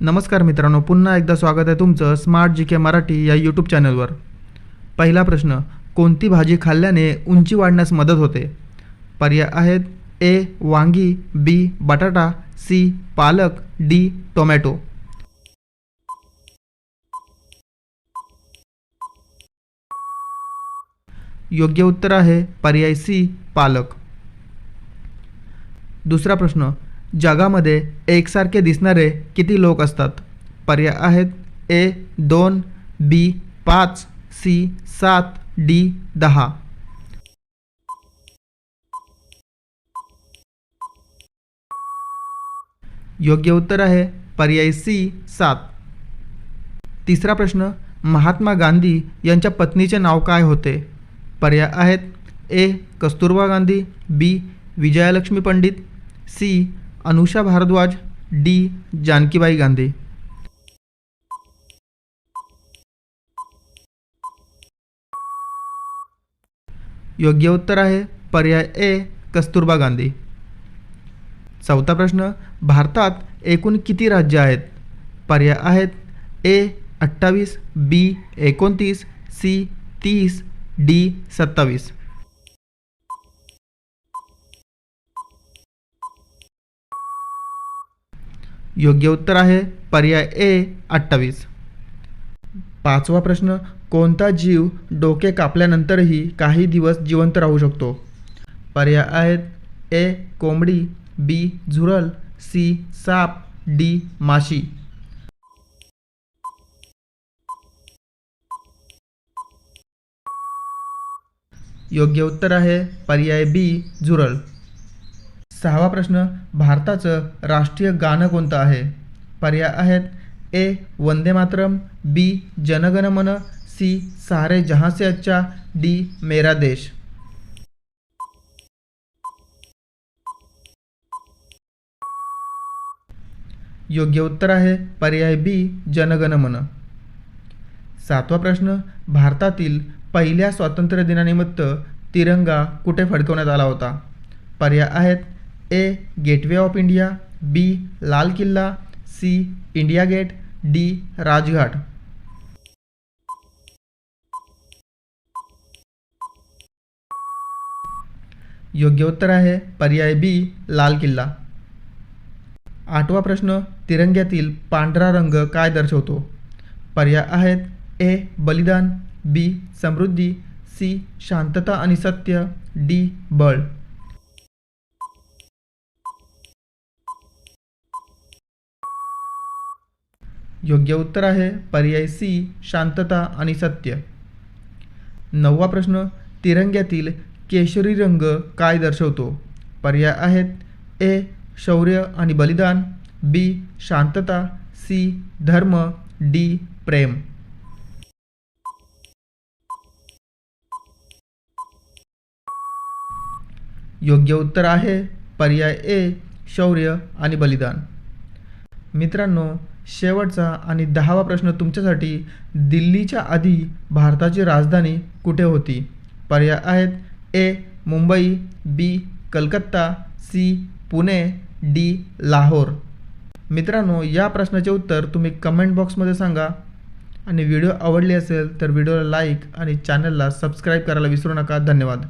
नमस्कार मित्रांनो पुन्हा एकदा स्वागत आहे तुमचं स्मार्ट जी के मराठी या यूट्यूब चॅनलवर पहिला प्रश्न कोणती भाजी खाल्ल्याने उंची वाढण्यास मदत होते? पर्याय आहेत ए वांगी बी बटाटा सी पालक डी टोमॅटो. योग्य उत्तर आहे पर्याय सी पालक. दुसरा प्रश्न जगामध्ये एकसारखे दिसणारे किती लोक असतात? पर्याय आहेत ए दोन बी पाच सी सात डी दहा. योग्य उत्तर आहे पर्याय सी सात. तिसरा प्रश्न महात्मा गांधी यांच्या पत्नीचे नाव काय होते? पर्याय आहेत A Kasturba Gandhi B Vijayalakshmi Pandit C Anusha Bharadwaj D. Janakibai Gandhi. योग्य उत्तर आहे पर्याय ए कस्तुरबा गांधी. चौथा प्रश्न भारतात एकूण किती राज्य आहेत? पर्याय आहेत ए अठ्ठावीस बी एकोणतीस सी तीस डी सत्तावीस. योग्य उत्तर आहे. पर्याय ए अठ्ठावीस. पाचवा प्रश्न कोणता जीव डोके कापल्यानंतरही काही दिवस जिवंत राहू शकतो? पर्याय आहेत ए कोंबडी बी झुरल सी साप डी माशी. योग्य उत्तर आहे पर्याय बी झुरल सहावा प्रश्न भारताचं राष्ट्रीय गाणं कोणतं आहे? पर्याय आहेत ए वंदे मातरम बी जनगण मन सी सारे जहाँ से अच्छा डी मेरा देश. योग्य उत्तर आहे पर्याय बी जनगण मन. सातवा प्रश्न भारतातील पहिल्या स्वातंत्र्य दिनानिमित्त तिरंगा कुठे फडकवण्यात आला होता? पर्याय आहेत A gateway of India B Lal Killa C India gate D Rajghat योग्य उत्तर आहे पर्याय बी लाल किल्ला. आठवा प्रश्न तिरंग्यातील पांढरा रंग काय दर्शवतो? पर्याय आहेत ए बलिदान बी समृद्धी सी शांतता आणि सत्य डी बळ. योग्य उत्तर आहे पर्याय सी शांतता आणि सत्य. नववा प्रश्न तिरंग्यातील केशरी रंग काय दर्शवतो? पर्याय आहेत ए शौर्य आणि बलिदान बी शांतता सी धर्म डी प्रेम. योग्य उत्तर आहे पर्याय ए शौर्य आणि बलिदान. मित्रांनो शेवटचा आणि दहावा प्रश्न तुमच्यासाठी. दिल्लीच्या आधी भारताची राजधानी कुठे होती? पर्याय आहेत A Mumbai B Calcutta C Pune D Lahore. मित्रांनो या प्रश्नाचे उत्तर तुम्ही कमेंट बॉक्समध्ये सांगा. आणि व्हिडिओ आवडली असेल तर व्हिडिओला लाईक आणि चॅनलला सबस्क्राईब करायला विसरू नका. धन्यवाद.